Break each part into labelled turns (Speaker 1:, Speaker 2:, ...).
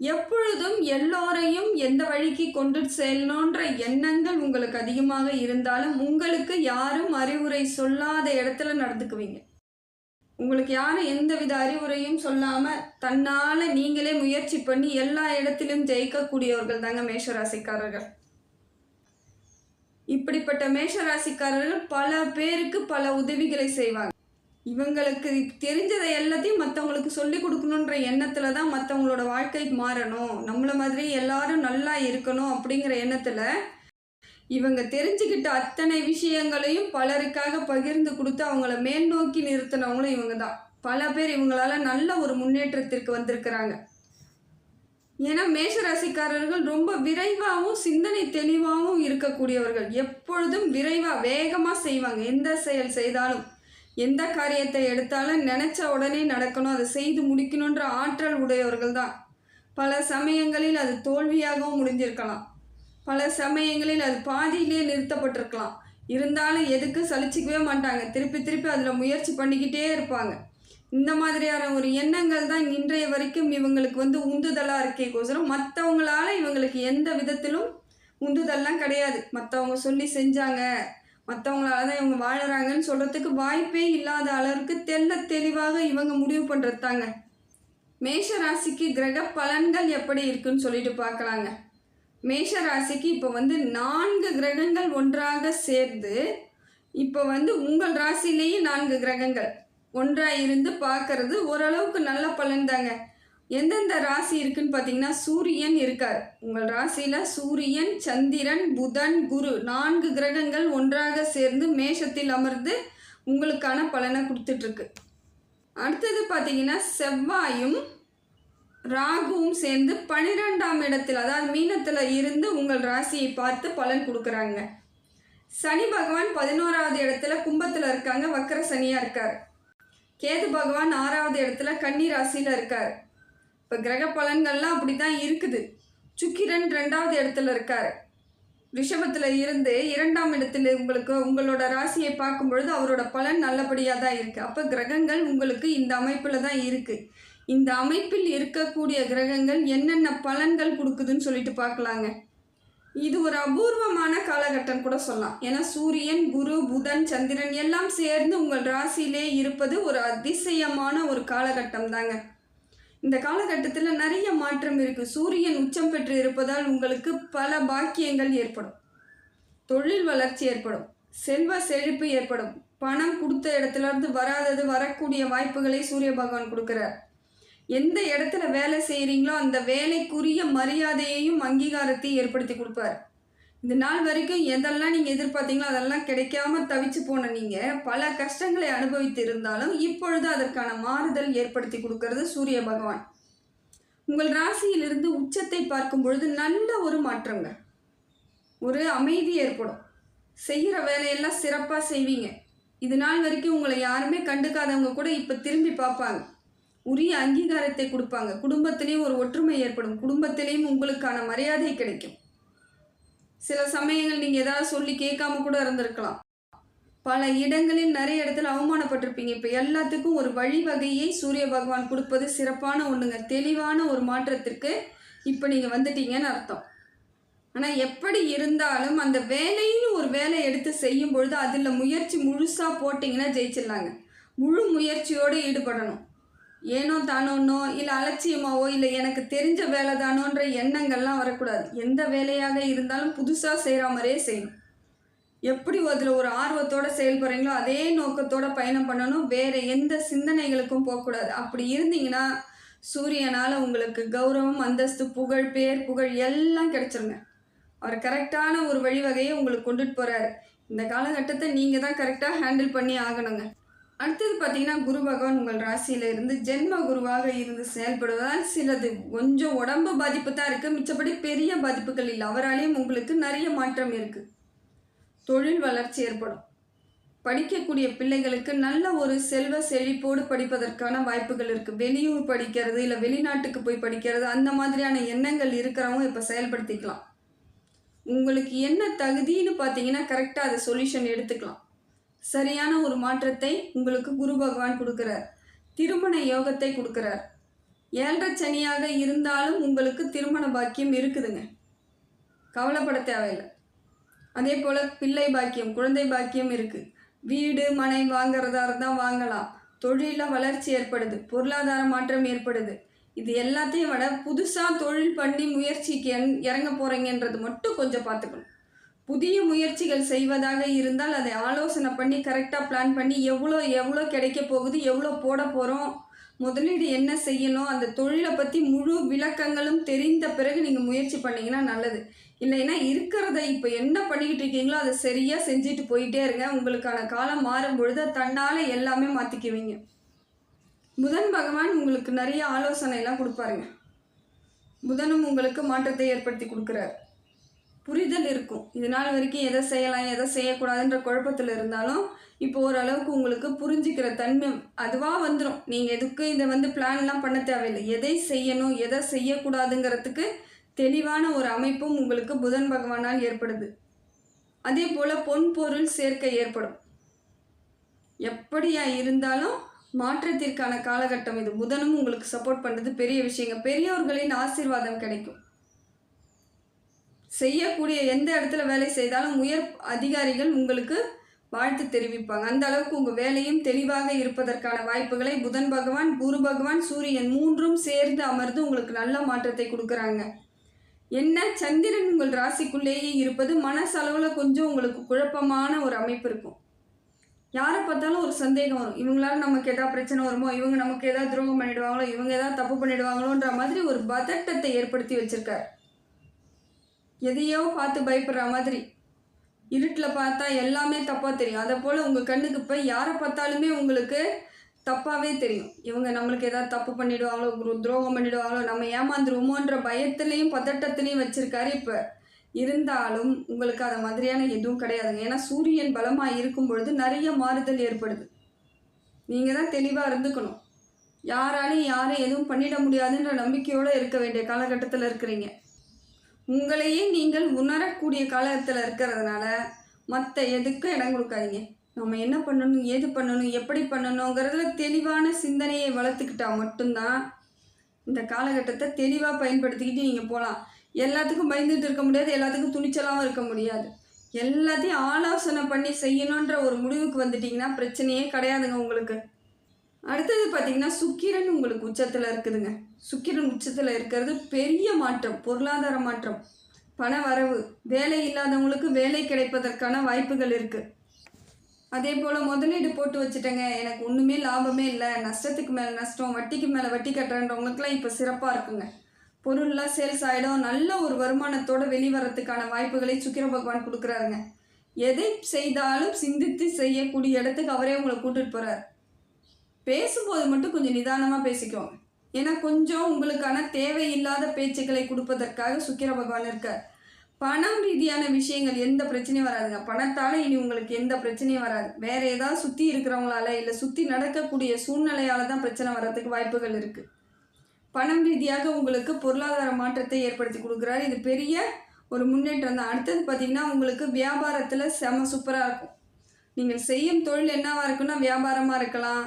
Speaker 1: எப்பொழுதும் எல்லோரையும் எந்த வழிக்கு கொண்டு செல்லணுன்ற எண்ணங்கள் உங்களுக்கு அதிகமாக இருந்தாலும் உங்களுக்கு யாரும் அறிவுரை சொல்லாத இடத்துல நடந்துக்குவீங்க. உங்களுக்கு யாரும் எந்தவித அறிவுரையும் சொல்லாமல் தன்னால் நீங்களே முயற்சி பண்ணி எல்லா இடத்திலும் ஜெயிக்கக்கூடியவர்கள் தாங்க மேஷராசிக்காரர்கள். இப்படிப்பட்ட மேஷராசிக்காரர்கள் பல பேருக்கு பல உதவிகளை செய்வாங்க. இவங்களுக்கு தெரிஞ்சதை எல்லாத்தையும் மற்றவங்களுக்கு சொல்லி கொடுக்கணுன்ற எண்ணத்தில் தான் மற்றவங்களோட வாழ்க்கை மாறணும். நம்மளை மாதிரி எல்லாரும் நல்லா இருக்கணும் அப்படிங்கிற எண்ணத்தில் இவங்க தெரிஞ்சுக்கிட்ட அத்தனை விஷயங்களையும் பலருக்காக பகிர்ந்து கொடுத்து அவங்கள மேல் நோக்கி நிறுத்தினவங்களும் இவங்க தான். பல பேர் இவங்களால நல்ல ஒரு முன்னேற்றத்திற்கு வந்திருக்கிறாங்க. ஏன்னா மேஷராசிக்காரர்கள் ரொம்ப விரைவாகவும் சிந்தனை தெளிவாகவும் இருக்கக்கூடியவர்கள். எப்பொழுதும் விரைவாக வேகமாக செய்வாங்க. எந்த செயல் செய்தாலும். எந்த காரியத்தை எடுத்தாலும் நினச்ச உடனே நடக்கணும் அதை செய்து முடிக்கணுன்ற ஆற்றல் உடையவர்கள் தான் பல சமயங்களில் அது தோல்வியாகவும் முடிஞ்சிருக்கலாம். பல சமயங்களில் அது பாதியிலே நிறுத்தப்பட்டிருக்கலாம். இருந்தாலும் எதுக்கு சலிச்சிக்கவே மாட்டாங்க. திருப்பி திருப்பி அதில் முயற்சி பண்ணிக்கிட்டே இருப்பாங்க. இந்த மாதிரியான ஒரு எண்ணங்கள் தான் இன்றைய வரைக்கும் இவங்களுக்கு வந்து உந்துதலாக இருக்கேக்கோசரம் மற்றவங்களால இவங்களுக்கு எந்த விதத்திலும் உந்துதல்லாம் கிடையாது. மற்றவங்க சொல்லி செஞ்சாங்க. மற்றவங்களால தான் இவங்க வாழறாங்கன்னு சொல்கிறதுக்கு வாய்ப்பே இல்லாத அளவுக்கு தெல்ல தெளிவாக இவங்க முடிவு பண்ணுறது தாங்க மேஷ ராசிக்கு கிரக பலன்கள் எப்படி இருக்குன்னு சொல்லிட்டு பார்க்கலாங்க. மேஷ ராசிக்கு இப்போ வந்து நான்கு கிரகங்கள் ஒன்றாக சேர்ந்து இப்போ வந்து உங்கள் ராசிலேயே நான்கு கிரகங்கள் ஒன்றாக இருந்து பார்க்கறது ஓரளவுக்கு நல்ல பலன் தாங்க எந்தெந்த ராசி இருக்குன்னு பார்த்தீங்கன்னா சூரியன் இருக்கார். உங்கள் ராசியில் சூரியன் சந்திரன் புதன் குரு நான்கு கிரகங்கள் ஒன்றாக சேர்ந்து மேஷத்தில் அமர்ந்து உங்களுக்கான பலனை கொடுத்துட்ருக்கு. அடுத்தது பார்த்தீங்கன்னா செவ்வாயும் ராகுவும் சேர்ந்து பனிரெண்டாம் இடத்தில் அதாவது மீனத்தில் இருந்து உங்கள் ராசியை பார்த்து பலன் கொடுக்குறாங்க. சனி பகவான் பதினோராவது இடத்துல கும்பத்தில் இருக்காங்க வக்கர சனியாக இருக்கார். கேது பகவான் ஆறாவது இடத்துல கன்னி ராசியில் இருக்கார். இப்போ கிரக பலன்கள்லாம் அப்படி தான் இருக்குது. சுக்கிரன் ரெண்டாவது இடத்துல இருக்கார். ரிஷபத்தில் இருந்து இரண்டாம் இடத்துல உங்களுக்கு உங்களோட ராசியை பார்க்கும் பொழுது அவரோட பலன் நல்லபடியாக தான் இருக்குது அப்போ கிரகங்கள் உங்களுக்கு இந்த அமைப்பில் தான் இருக்குது இந்த அமைப்பில் இருக்கக்கூடிய கிரகங்கள் என்னென்ன பலன்கள் கொடுக்குதுன்னு சொல்லிட்டு பார்க்கலாங்க. இது ஒரு அபூர்வமான காலகட்டம் கூட சொல்லலாம். ஏன்னா சூரியன் குரு புதன் சந்திரன் எல்லாம் சேர்ந்து உங்கள் ராசியிலே இருப்பது ஒரு அதிசயமான ஒரு காலகட்டம் தாங்க. இந்த காலகட்டத்தில் நிறைய மாற்றம் இருக்குது சூரியன் உச்சம் பெற்று இருப்பதால் உங்களுக்கு பல பாக்கியங்கள் ஏற்படும். தொழில் வளர்ச்சி ஏற்படும். செல்வ செழிப்பு ஏற்படும். பணம் கொடுத்த இடத்துல இருந்து வராதது வரக்கூடிய வாய்ப்புகளை சூரிய பகவான் கொடுக்குறார். எந்த இடத்துல வேலை செய்கிறீங்களோ அந்த வேலைக்குரிய மரியாதையையும் அங்கீகாரத்தையும் ஏற்படுத்தி கொடுப்பார். இந்த நாள் வரைக்கும் எதெல்லாம் நீங்கள் எதிர்பார்த்தீங்களோ அதெல்லாம் கிடைக்காம தவிச்சு போன நீங்கள் பல கஷ்டங்களை அனுபவித்து இருந்தாலும் இப்பொழுது அதற்கான மாறுதல் ஏற்படுத்தி கொடுக்கறது சூரிய பகவான். உங்கள் ராசியிலிருந்து உச்சத்தை பார்க்கும் பொழுது நல்ல ஒரு மாற்றங்க. ஒரு அமைதி ஏற்படும். செய்கிற வேலையெல்லாம் சிறப்பாக செய்வீங்க. இது நாள் வரைக்கும் உங்களை யாருமே கண்டுக்காதவங்க கூட இப்போ திரும்பி பார்ப்பாங்க. உரிய அங்கீகாரத்தை கொடுப்பாங்க. குடும்பத்திலையும் ஒரு ஒற்றுமை ஏற்படும். குடும்பத்திலையும் உங்களுக்கான மரியாதை கிடைக்கும். சில சமயங்கள் நீங்கள் ஏதாவது சொல்லி கேட்காம கூட இருந்திருக்கலாம். பல இடங்களில் நிறைய இடத்துல அவமானப்பட்டிருப்பீங்க. இப்போ எல்லாத்துக்கும் ஒரு வழிவகையை சூரிய பகவான் கொடுப்பது சிறப்பான ஒன்றுங்க தெளிவான ஒரு மாற்றத்திற்கு இப்போ நீங்கள் வந்துட்டீங்கன்னு அர்த்தம். ஆனால் எப்படி இருந்தாலும் அந்த வேலைன்னு ஒரு வேலை எடுத்து செய்யும் பொழுது அதில் முயற்சி முழுசாக போட்டிங்கன்னா ஜெயிச்சிடலாங்க. முழு முயற்சியோடு ஈடுபடணும். ஏனோ தானோன்னோ இல்லை அலட்சியமாவோ இல்லை எனக்கு தெரிஞ்ச வேலை தானோன்ற எண்ணங்கள்லாம் வரக்கூடாது. எந்த வேலையாக இருந்தாலும் புதுசாக செய்கிற மாதிரியே செய்யணும். எப்படி அதில் ஒரு ஆர்வத்தோடு செயல்படுறீங்களோ அதே நோக்கத்தோட பயணம் பண்ணணும். வேறு எந்த சிந்தனைகளுக்கும் போகக்கூடாது. அப்படி இருந்தீங்கன்னா சூரியனால் உங்களுக்கு கௌரவம் அந்தஸ்து புகழ் பேர் புகழ் எல்லாம் கிடச்சிருங்க. அவர் கரெக்டான ஒரு வழிவகையை உங்களுக்கு கொண்டுட்டு போகிறாரு இந்த காலகட்டத்தை நீங்கள் தான் கரெக்டாக ஹேண்டில் பண்ணி ஆகணுங்க. அடுத்தது பார்த்தீங்கன்னா குரு பகவான் உங்கள் ராசியில இருந்து ஜென்ம குருவாக இருந்து செயல்படுவதால் சிலது கொஞ்சம் உடம்பு பாதிப்பு தான் இருக்குது மிச்சப்படி பெரிய பாதிப்புகள் இல்லை. அவராலேயும் உங்களுக்கு நிறைய மாற்றம் இருக்குது தொழில் வளர்ச்சி ஏற்படும். படிக்கக்கூடிய பிள்ளைகளுக்கு நல்ல ஒரு செல்வ செழிப்போடு படிப்பதற்கான வாய்ப்புகள் இருக்குது வெளியூர் படிக்கிறது இல்லை வெளிநாட்டுக்கு போய் படிக்கிறது அந்த மாதிரியான எண்ணங்கள் இருக்கிறவங்க இப்போ செயல்படுத்திக்கலாம். உங்களுக்கு என்ன தகுதின்னு பார்த்தீங்கன்னா கரெக்டாக அதை சொல்யூஷன் எடுத்துக்கலாம். சரியான ஒரு மாற்றத்தை உங்களுக்கு குரு பகவான் கொடுக்குறார். திருமண யோகத்தை கொடுக்குறார். ஏழரை சனியாக இருந்தாலும் உங்களுக்கு திருமண பாக்கியம் இருக்குதுங்க. கவலைப்பட தேவையில்லை. அதே போல் பிள்ளை பாக்கியம் குழந்தை பாக்கியம் இருக்குது வீடு மனை வாங்கிறதா இருந்தால் வாங்கலாம். தொழிலில் வளர்ச்சி ஏற்படுது. பொருளாதார மாற்றம் ஏற்படுது. இது எல்லாத்தையும் விட புதுசாக தொழில் பண்ணி முயற்சிக்கு என்- இறங்க போகிறீங்கன்றது மட்டும் கொஞ்சம் பார்த்துக்கணும். புதிய முயற்சிகள் செய்வதாக இருந்தால் அதை ஆலோசனை பண்ணி கரெக்டாக பிளான் பண்ணி எவ்வளோ எவ்வளோ கிடைக்க போகுது எவ்வளோ போட போகிறோம் முதலீடு என்ன செய்யணும் அந்த தொழிலை பற்றி முழு விளக்கங்களும் தெரிந்த பிறகு நீங்கள் முயற்சி பண்ணிங்கன்னா நல்லது. இல்லைன்னா இருக்கிறத இப்போ என்ன பண்ணிக்கிட்டு இருக்கீங்களோ அதை சரியாக செஞ்சுட்டு போயிட்டே இருங்க. உங்களுக்கான காலம் மாறும் பொழுது தன்னால் எல்லாமே மாற்றிக்குவீங்க புதன் பகவான் உங்களுக்கு நிறைய ஆலோசனை எல்லாம் கொடுப்பாருங்க. புதனும் உங்களுக்கு மாற்றத்தை ஏற்படுத்தி கொடுக்குறாரு. புரிதல் இருக்கும். இது நாள் வரைக்கும் எதை செய்யலாம் எதை செய்யக்கூடாதுன்ற குழப்பத்தில் இருந்தாலும் இப்போ ஓரளவுக்கு உங்களுக்கு புரிஞ்சுக்கிற தன்மை அதுவாக வந்துடும் நீங்கள் எதுக்கு இதை வந்து பிளான்லாம் பண்ண தேவையில்லை. எதை செய்யணும் எதை செய்யக்கூடாதுங்கிறதுக்கு தெளிவான ஒரு அமைப்பும் உங்களுக்கு புதன் பகவானால் ஏற்படுது. அதே போல் பொன் பொருள் சேர்க்கை ஏற்படும். எப்படியா இருந்தாலும் மாற்றத்திற்கான காலகட்டம் இது. புதனும் உங்களுக்கு சப்போர்ட் பண்ணுறது பெரிய விஷயங்க. பெரியவர்களின் ஆசீர்வாதம் கிடைக்கும். செய்யக்கூடிய எந்த இடத்துல வேலை செய்தாலும் உயர் அதிகாரிகள் உங்களுக்கு வாழ்த்து தெரிவிப்பாங்க. அந்த அளவுக்கு உங்கள் வேலையும் தெளிவாக இருப்பதற்கான வாய்ப்புகளை புதன் பகவான் குரு பகவான் சூரியன் மூன்றும் சேர்ந்து அமர்ந்து உங்களுக்கு நல்ல மாற்றத்தை கொடுக்குறாங்க. என்ன? சந்திரன் உங்கள் ராசிக்குள்ளேயே இருப்பது மனசளவில் கொஞ்சம் உங்களுக்கு குழப்பமான ஒரு அமைப்பு இருக்கும். யாரை பார்த்தாலும் ஒரு சந்தேகம் வரும். இவங்களால நமக்கு ஏதாவது பிரச்சனை வருமோ இவங்க நமக்கு ஏதாவது துரோகம் பண்ணிடுவாங்களோ இவங்க ஏதாவது தப்பு பண்ணிடுவாங்களோன்ற மாதிரி ஒரு பதட்டத்தை ஏற்படுத்தி வச்சுருக்காரு. எதையோ பார்த்து பயப்படுற மாதிரி. இருட்டில் பார்த்தா எல்லாமே தப்பாக தெரியும். அதை போல் உங்கள் கண்ணுக்கு இப்போ யாரை பார்த்தாலுமே உங்களுக்கு தப்பாகவே தெரியும். இவங்க நம்மளுக்கு ஏதாவது தப்பு பண்ணிவிடுவாங்களோ குரு- துரோகம் பண்ணிவிடுவாங்களோ நம்ம ஏமாந்துருவோமோன்ற பயத்துலேயும் பதட்டத்துலேயும் வச்சுருக்காரு இப்போ. இருந்தாலும் உங்களுக்கு அது மாதிரியான எதுவும் கிடையாதுங்க. ஏன்னா சூரியன் பலமாக இருக்கும் பொழுது நிறைய மாறுதல் ஏற்படுது. நீங்கள் தான் தெளிவாக இருந்துக்கணும். யாராலையும் யாரும் எதுவும் பண்ணிட முடியாதுன்ற நம்பிக்கையோடு இருக்க வேண்டிய காலகட்டத்தில் இருக்கிறீங்க. உங்களையே நீங்கள் உணரக்கூடிய காலத்தில் இருக்கிறதுனால மற்ற எதுக்கும் இடம் கொடுக்காதீங்க. நம்ம என்ன பண்ணணும் ஏது பண்ணணும் எப்படி பண்ணணுங்கிறதுல தெளிவான சிந்தனையை வளர்த்துக்கிட்டா மட்டும்தான் இந்த காலகட்டத்தை தெளிவாக பயன்படுத்திக்கிட்டு நீங்கள் போகலாம் எல்லாத்துக்கும் பயந்துட்டு இருக்க முடியாது எல்லாத்துக்கும் துணிச்சலாகவும் இருக்க முடியாது. எல்லாத்தையும் ஆலோசனை பண்ணி செய்யணுன்ற ஒரு முடிவுக்கு வந்துட்டிங்கன்னா பிரச்சனையே கிடையாதுங்க உங்களுக்கு. அடுத்தது பார்த்தீங்கன்னா சுக்கிரன் உங்களுக்கு உச்சத்தில் இருக்குதுங்க. சுக்கிரன் உச்சத்தில் இருக்கிறது பெரிய மாற்றம் பொருளாதார மாற்றம். பண வரவு வேலை இல்லாதவங்களுக்கு வேலை கிடைப்பதற்கான வாய்ப்புகள் இருக்குது அதே போல் முதலீடு போட்டு வச்சுட்டேங்க. எனக்கு ஒன்றுமே லாபமே இல்லை. நஷ்டத்துக்கு மேலே நஷ்டம் வட்டிக்கு மேலே வட்டி கட்டுறன்றவங்களுக்குலாம் இப்போ சிறப்பாக இருக்குங்க. பொருள்லாம் சேல்ஸ் ஆகிடும் நல்ல ஒரு வருமானத்தோட வெளிவரத்துக்கான வாய்ப்புகளை சுக்கிர பகவான் கொடுக்குறாருங்க. எதை செய்தாலும் சிந்தித்து செய்யக்கூடிய இடத்துக்கு அவரே உங்களை கூட்டிகிட்டு போகிறார் பேசும்போது மட்டும் கொஞ்சம் நிதானமாக பேசிக்கும் ஏன்னா கொஞ்சம் உங்களுக்கான தேவையில்லாத பேச்சுக்களை கொடுப்பதற்காக சுக்கிர பகவான் இருக்கார். பணம் ரீதியான விஷயங்கள் எந்த பிரச்சனையும் வராதுங்க. பணத்தால் இனி உங்களுக்கு எந்த பிரச்சனையும் வராது. வேற ஏதாவது சுற்றி இருக்கிறவங்களால இல்லை சுற்றி நடக்கக்கூடிய சூழ்நிலையால தான் பிரச்சனை வர்றதுக்கு வாய்ப்புகள் இருக்குது பணம் ரீதியாக உங்களுக்கு பொருளாதார மாற்றத்தை ஏற்படுத்தி கொடுக்குறாரு. இது பெரிய ஒரு முன்னேற்றம் தான். அடுத்தது பார்த்தீங்கன்னா உங்களுக்கு வியாபாரத்தில் செம சூப்பராக இருக்கும். நீங்கள் செய்யும் தொழில் என்னவாக இருக்குன்னா வியாபாரமாக இருக்கலாம்.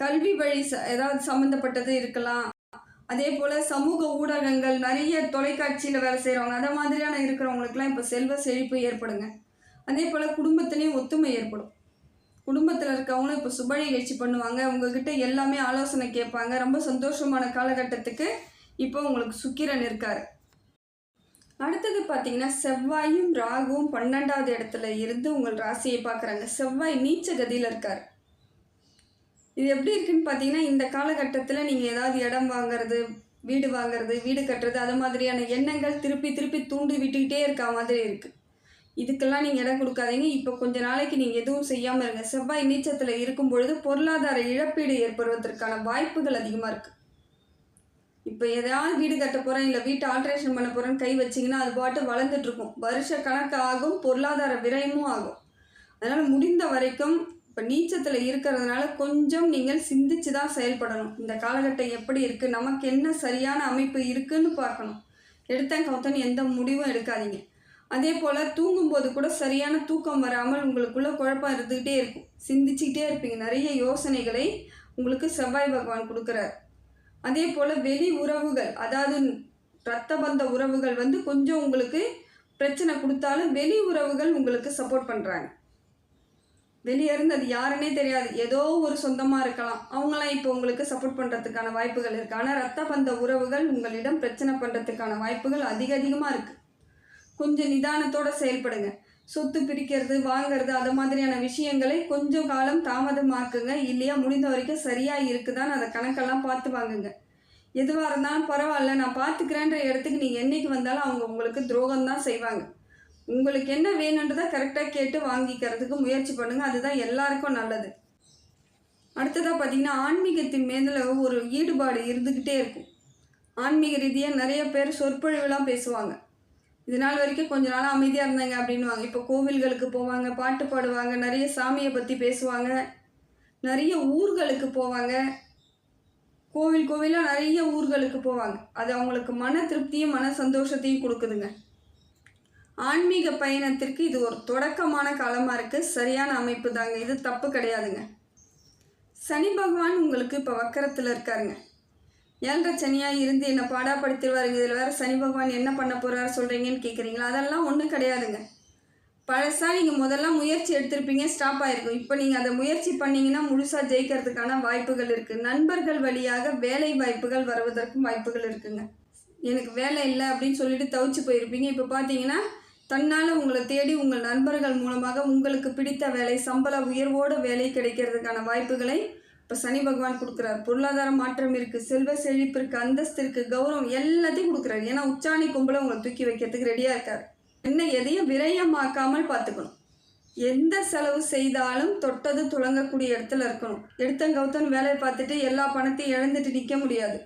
Speaker 1: கல்வி வழி ச ஏதாவது சம்மந்தப்பட்டது இருக்கலாம். அதே போல் சமூக ஊடகங்கள் நிறைய தொலைக்காட்சியில் வேலை செய்கிறவங்க அதை மாதிரியான இருக்கிறவங்களுக்குலாம் இப்போ செல்வ செழிப்பு ஏற்படுங்க. அதே போல் குடும்பத்துலேயும் ஒத்துமை ஏற்படும். குடும்பத்தில் இருக்கவங்களும் இப்போ சுப நிகழ்ச்சி பண்ணுவாங்க. உங்ககிட்ட எல்லாமே ஆலோசனை கேட்பாங்க. ரொம்ப சந்தோஷமான காலகட்டத்துக்கு இப்போ உங்களுக்கு சுக்கிரன் இருக்கார். அடுத்தது பார்த்தீங்கன்னா செவ்வாயும் ராகுவும் பன்னெண்டாவது இடத்துல இருந்து உங்கள் ராசியை பார்க்குறாங்க செவ்வாய் நீச்ச கதியில் இருக்கார். இது எப்படி இருக்குன்னு பார்த்தீங்கன்னா இந்த காலகட்டத்தில் நீங்கள் ஏதாவது இடம் வாங்குறது வீடு வாங்குறது வீடு கட்டுறது அது மாதிரியான எண்ணங்கள் திருப்பி திருப்பி தூண்டி விட்டுக்கிட்டே இருக்க மாதிரி இருக்குது இதுக்கெல்லாம் நீங்கள் இடம் கொடுக்காதீங்க. இப்போ கொஞ்ச நாளைக்கு நீங்கள் எதுவும் செய்யாமல் இருங்க. செவ்வாய் நீச்சத்தில் இருக்கும் பொழுது பொருளாதார இழப்பீடு ஏற்படுவதற்கான வாய்ப்புகள் அதிகமாக இருக்குது இப்போ எதாவது வீடு கட்ட போகிறேன் இல்லை வீட்டை ஆல்ட்ரேஷன் பண்ண போகிறேன்னு கை வச்சிங்கன்னா அது பாட்டு வளர்ந்துட்டுருக்கும் வருஷ கணக்கு ஆகும் பொருளாதார விரயமும் ஆகும். அதனால் முடிந்த வரைக்கும் இப்போ நீச்சத்தில் இருக்கிறதுனால கொஞ்சம் நீங்கள் சிந்திச்சு தான் செயல்படணும். இந்த காலகட்டம் எப்படி இருக்குது நமக்கு என்ன சரியான அமைப்பு இருக்குதுன்னு பார்க்கணும். எடுத்தேன் கவுத்தன் எந்த முடிவும் எடுக்காதீங்க. அதே போல் தூங்கும்போது கூட சரியான தூக்கம் வராமல் உங்களுக்குள்ள குழப்பம் இருந்துக்கிட்டே இருக்கும். சிந்திச்சுக்கிட்டே இருப்பீங்க. நிறைய யோசனைகளை உங்களுக்கு செவ்வாய் பகவான் கொடுக்குறார். அதே போல் வெளி உறவுகள் அதாவது ரத்த பந்த உறவுகள் வந்து கொஞ்சம் உங்களுக்கு பிரச்சனை கொடுத்தாலும் வெளி உறவுகள் உங்களுக்கு சப்போர்ட் பண்ணுறாங்க வெளியேருந்து அது யாருன்னே தெரியாது. ஏதோ ஒரு சொந்தமாக இருக்கலாம். அவங்களாம் இப்போ உங்களுக்கு சப்போர்ட் பண்ணுறதுக்கான வாய்ப்புகள் இருக்குது ஆனால் ரத்த பந்த உறவுகள் உங்களிடம் பிரச்சனை பண்ணுறதுக்கான வாய்ப்புகள் அதிக அதிகமாக இருக்குது கொஞ்சம் நிதானத்தோட செயல்படுங்க. சொத்து பிரிக்கிறது வாங்குறது அது மாதிரியான விஷயங்களை கொஞ்சம் காலம் தாமதமாக்குங்க. இல்லையா முடிந்த வரைக்கும் சரியாக இருக்குதான்னு அதை கணக்கெல்லாம் பார்த்து வாங்குங்க. எதுவாக இருந்தாலும் பரவாயில்ல நான் பார்த்துக்கிறேன்ற இடத்துக்கு நீங்கள் என்றைக்கு வந்தாலும் அவங்க உங்களுக்கு துரோகம் தான் செய்வாங்க. உங்களுக்கு என்ன வேணுன்றதை கரெக்டாக கேட்டு வாங்கிக்கிறதுக்கு முயற்சி பண்ணுங்கள் அதுதான் எல்லாருக்கும் நல்லது. அடுத்ததாக பார்த்தீங்கன்னா ஆன்மீகத்தின் மேதில் ஒரு ஈடுபாடு இருந்துக்கிட்டே இருக்கும். ஆன்மீக ரீதியாக நிறைய பேர் சொற்பொழிவுலாம் பேசுவாங்க. இது நாள் வரைக்கும் கொஞ்ச நாள் அமைதியாக இருந்தாங்க அப்படின்வாங்க இப்போ கோவில்களுக்கு போவாங்க பாட்டு பாடுவாங்க நிறைய சாமியை பற்றி பேசுவாங்க. நிறைய ஊர்களுக்கு போவாங்க. கோவில் கோவிலாக நிறைய ஊர்களுக்கு போவாங்க. அது அவங்களுக்கு மன திருப்தியும் மன சந்தோஷத்தையும் கொடுக்குதுங்க. ஆன்மீக பயணத்திற்கு இது ஒரு தொடக்கமான காலமாக இருக்குது சரியான அமைப்பு தாங்க. இது தப்பு கிடையாதுங்க. சனி பகவான் உங்களுக்கு இப்போ வக்கரத்தில் இருக்காருங்க. ஏழரை சனியாக இருந்து என்னை பாடாப்படுத்திடுவாருங்க இதில் வேறு சனி பகவான் என்ன பண்ண போகிறாரு சொல்கிறீங்கன்னு கேட்குறீங்களா அதெல்லாம் ஒன்றும் கிடையாதுங்க. பழசாக நீங்கள் முதல்ல முயற்சி எடுத்திருப்பீங்க. ஸ்டாப் ஆகிருக்கும் இப்போ நீங்கள் அதை முயற்சி பண்ணிங்கன்னா முழுசாக ஜெயிக்கிறதுக்கான வாய்ப்புகள் இருக்குது நண்பர்கள் வழியாக வேலை வாய்ப்புகள் வருவதற்கும் வாய்ப்புகள் இருக்குங்க. எனக்கு வேலை இல்லை அப்படின்னு சொல்லிட்டு தவிச்சு போயிருப்பீங்க. இப்போ பார்த்தீங்கன்னா தன்னால் உங்களை தேடி உங்கள் நண்பர்கள் மூலமாக உங்களுக்கு பிடித்த வேலை சம்பள உயர்வோடு வேலை கிடைக்கிறதுக்கான வாய்ப்புகளை இப்போ சனி பகவான் கொடுக்குறாரு. பொருளாதார மாற்றம் இருக்குது செல்வ செழிப்பு இருக்குது அந்தஸ்து இருக்குது கௌரவம் எல்லாத்தையும் கொடுக்குறாரு. ஏன்னா உச்சாணி கும்பலை உங்களை தூக்கி வைக்கிறதுக்கு ரெடியாக இருக்காரு. என்ன எதையும் விரயமாக்காமல் பார்த்துக்கணும். எந்த செலவு செய்தாலும் தொட்டது துளங்கக்கூடிய இடத்துல இருக்கணும். எடுத்தன் கவுத்தன் வேலையை பார்த்துட்டு எல்லா பணத்தையும் இழந்துட்டு நிற்க முடியாது.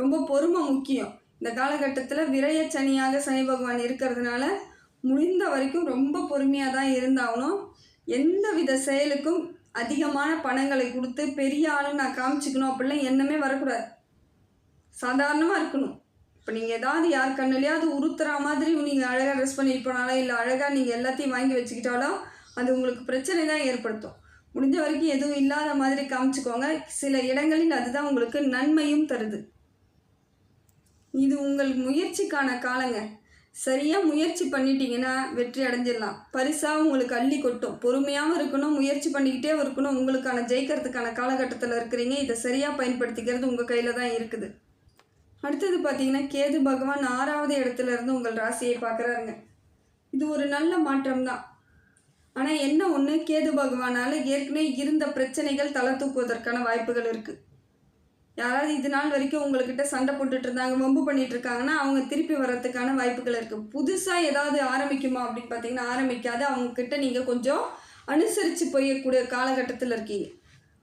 Speaker 1: ரொம்ப பொறுமை முக்கியம். இந்த காலகட்டத்தில் விரய சனியாக சனி பகவான் இருக்கிறதுனால முடிந்த வரைக்கும் ரொம்ப பொறுமையாக தான் இருந்தாகணும். எந்த வித செயலுக்கும் அதிகமான பணங்களை கொடுத்து பெரிய ஆளு நான் காமிச்சிக்கணும் அப்படிலாம் எண்ணமே வரக்கூடாது. சாதாரணமாக இருக்கணும். இப்போ நீங்கள் ஏதாவது யார் கண்ணிலையாவது உறுத்துற மாதிரி நீங்கள் அழகாக ட்ரெஸ் பண்ணிட்டு போனாலும் இல்லை அழகாக நீங்கள் எல்லாத்தையும் வாங்கி வச்சுக்கிட்டாலும் அது உங்களுக்கு பிரச்சனை தான் ஏற்படுத்தும். முடிஞ்ச வரைக்கும் எதுவும் இல்லாத மாதிரி காமிச்சுக்கோங்க. சில இடங்களில் அதுதான் உங்களுக்கு நன்மையும் தருது. இது உங்கள் முயற்சிக்கான காலங்க. சரியாக முயற்சி பண்ணிட்டீங்கன்னா வெற்றி அடைஞ்சிடலாம். பரிசாக உங்களுக்கு அள்ளி கொட்டும். பொறுமையாகவும் இருக்கணும் முயற்சி பண்ணிக்கிட்டே இருக்கணும். உங்களுக்கான ஜெயிக்கிறதுக்கான காலகட்டத்தில் இருக்கிறீங்க. இதை சரியாக பயன்படுத்திக்கிறது உங்கள் கையில் தான் இருக்குது. அடுத்தது பார்த்தீங்கன்னா கேது பகவான் ஆறாவது இடத்துல இருந்து உங்கள் ராசியை பார்க்குறாருங்க. இது ஒரு நல்ல மாற்றம் தான். ஆனால் என்ன ஒன்று கேது பகவானால் ஏற்கனவே இருந்த பிரச்சனைகள் தலை தூக்குவதற்கான வாய்ப்புகள் இருக்குது யாராவது இது நாள் வரைக்கும் உங்கள்கிட்ட சண்டை போட்டுட்டு இருந்தாங்க வம்பு பண்ணிட்டு இருக்காங்கன்னா அவங்க திருப்பி வர்றதுக்கான வாய்ப்புகள் இருக்குது புதுசாக ஏதாவது ஆரம்பிக்குமா அப்படின்னு பார்த்தீங்கன்னா ஆரம்பிக்காது. அவங்கக்கிட்ட நீங்கள் கொஞ்சம் அனுசரித்து போயக்கூடிய காலகட்டத்தில் இருக்கீங்க.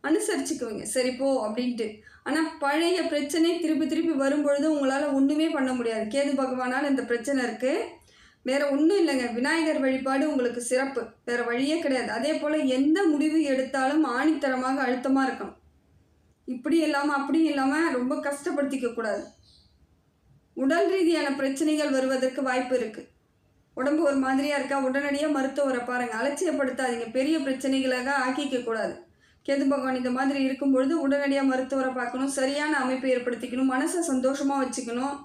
Speaker 1: அனுசரிச்சுக்குவீங்க சரி போ அப்படின்ட்டு. ஆனால் பழைய பிரச்சனை திருப்பி திருப்பி வரும்பொழுது உங்களால் ஒன்றுமே பண்ண முடியாது. கேது பகவானால் இந்த பிரச்சனை இருக்குது வேற ஒன்றும் இல்லைங்க. விநாயகர் வழிபாடு உங்களுக்கு சிறப்பு. வேற வழியே கிடையாது. அதே போல் எந்த முடிவு எடுத்தாலும் ஆணித்தரமாக அழுத்தமாக இருக்கணும். இப்படி இல்லாமல் அப்படி இல்லாமல் ரொம்ப கஷ்டப்படுத்திக்க கூடாது. உடல் ரீதியான பிரச்சனைகள் வருவதற்கு வாய்ப்பு இருக்குது உடம்பு ஒரு மாதிரியாக இருக்கா? உடனடியாக மருத்துவரை பாருங்கள் அலட்சியப்படுத்தாதீங்க. பெரிய பிரச்சனைகளாக ஆக்கிக்க கூடாது. கேது பகவான் இந்த மாதிரி இருக்கும் பொழுது உடனடியாக மருத்துவரை பார்க்கணும். சரியான அமைப்பை ஏற்படுத்திக்கணும். மனசை சந்தோஷமாக வச்சுக்கணும்.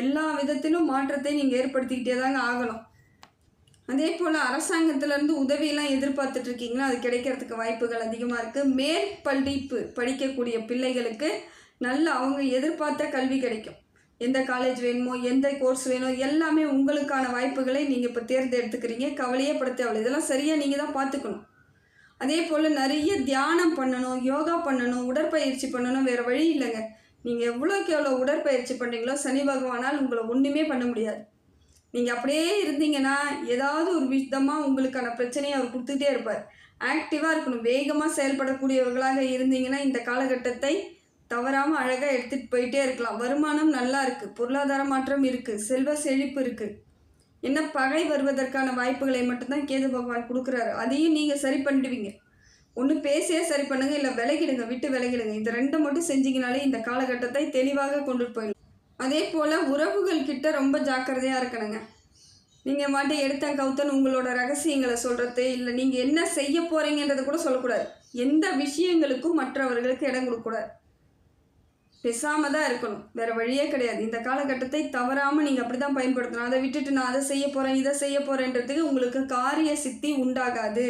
Speaker 1: எல்லா விதத்திலும் மாற்றத்தை நீங்கள் ஏற்படுத்திக்கிட்டே தாங்க ஆகணும். அதே போல் அரசாங்கத்திலேருந்து உதவியெல்லாம் எதிர்பார்த்துட்டு இருக்கீங்களா அது கிடைக்கிறதுக்கு வாய்ப்புகள் அதிகமாக இருக்குது மேற்படிப்பு படிக்கக்கூடிய பிள்ளைகளுக்கு நல்ல அவங்க எதிர்பார்த்த கல்வி கிடைக்கும். எந்த காலேஜ் வேணுமோ எந்த கோர்ஸ் வேணும் எல்லாமே உங்களுக்கான வாய்ப்புகளை நீங்கள் இப்போ தேர்ந்தெடுத்துக்கிறீங்க. கவலையே படுத்த அவ்வளோ இதெல்லாம் சரியாக நீங்கள் தான் பார்த்துக்கணும். அதே போல் நிறைய தியானம் பண்ணணும் யோகா பண்ணணும் உடற்பயிற்சி பண்ணணும் வேறு வழி இல்லைங்க. நீங்கள் எவ்வளோக்கு எவ்வளோ உடற்பயிற்சி பண்ணுறீங்களோ சனி பகவானால் உங்களை ஒன்றுமே பண்ண முடியாது. நீங்கள் அப்படியே இருந்தீங்கன்னா ஏதாவது ஒரு விதமாக உங்களுக்கான பிரச்சனையை அவர் கொடுத்துட்டே இருப்பார். ஆக்டிவாக இருக்கணும். வேகமாக செயல்படக்கூடியவர்களாக இருந்தீங்கன்னா இந்த காலகட்டத்தை தவறாமல் அழகாக எடுத்துகிட்டு போயிட்டே இருக்கலாம். வருமானம் நல்லா இருக்குது பொருளாதார மாற்றம் இருக்குது செல்வ செழிப்பு இருக்குது என்ன பகை வருவதற்கான வாய்ப்புகளை மட்டும்தான் கேது பகவான் கொடுக்குறாரு. அதையும் நீங்கள் சரி பண்ணிடுவீங்க. ஒன்று பேசியே சரி பண்ணுங்கள் இல்லை விலகிடுங்க விட்டு விலகிடுங்க. இந்த ரெண்டை மட்டும் செஞ்சீங்கனாலே இந்த காலகட்டத்தை தெளிவாக கொண்டுட்டு போயிடலாம். அதே போல் உறவுகள் கிட்ட ரொம்ப ஜாக்கிரதையாக இருக்கணுங்க. நீங்கள் மாட்டி எடுத்தன் கவுத்தன் உங்களோட ரகசியங்களை சொல்கிறது இல்லை. நீங்கள் என்ன செய்ய போகிறீங்கன்றதை கூட சொல்லக்கூடாது. எந்த விஷயங்களுக்கும் மற்றவர்களுக்கு இடம் கொடுக்கக்கூடாது. பெசாமல் தான் இருக்கணும். வேறு வழியே கிடையாது. இந்த காலகட்டத்தை தவறாமல் நீங்கள் அப்படி தான் பயன்படுத்தணும். அதை விட்டுட்டு நான் அதை செய்ய போகிறேன் இதை செய்ய போகிறேன்றதுக்கு உங்களுக்கு காரிய சித்தி உண்டாகாது.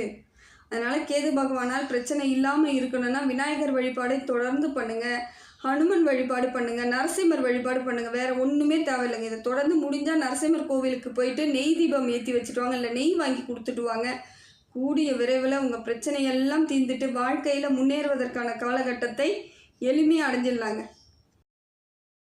Speaker 1: அதனால் கேது பகவானால் பிரச்சனை இல்லாமல் இருக்கணும்னா விநாயகர் வழிபாடை தொடர்ந்து பண்ணுங்கள் ஹனுமன் வழிபாடு பண்ணுங்கள் நரசிம்மர் வழிபாடு பண்ணுங்கள் வேறு ஒன்றுமே தேவையில்லைங்க. இதை தொடர்ந்து முடிஞ்சால் நரசிம்மர் கோவிலுக்கு போயிட்டு நெய் தீபம் ஏற்றி வச்சுட்டு வாங்க இல்லை நெய் வாங்கி கொடுத்துட்டு வாங்க கூடிய விரைவில் உங்கள் பிரச்சனையெல்லாம் தீர்ந்துட்டு வாழ்க்கையில் முன்னேறுவதற்கான காலகட்டத்தை எளிமையாக அடைஞ்சிடலாங்க.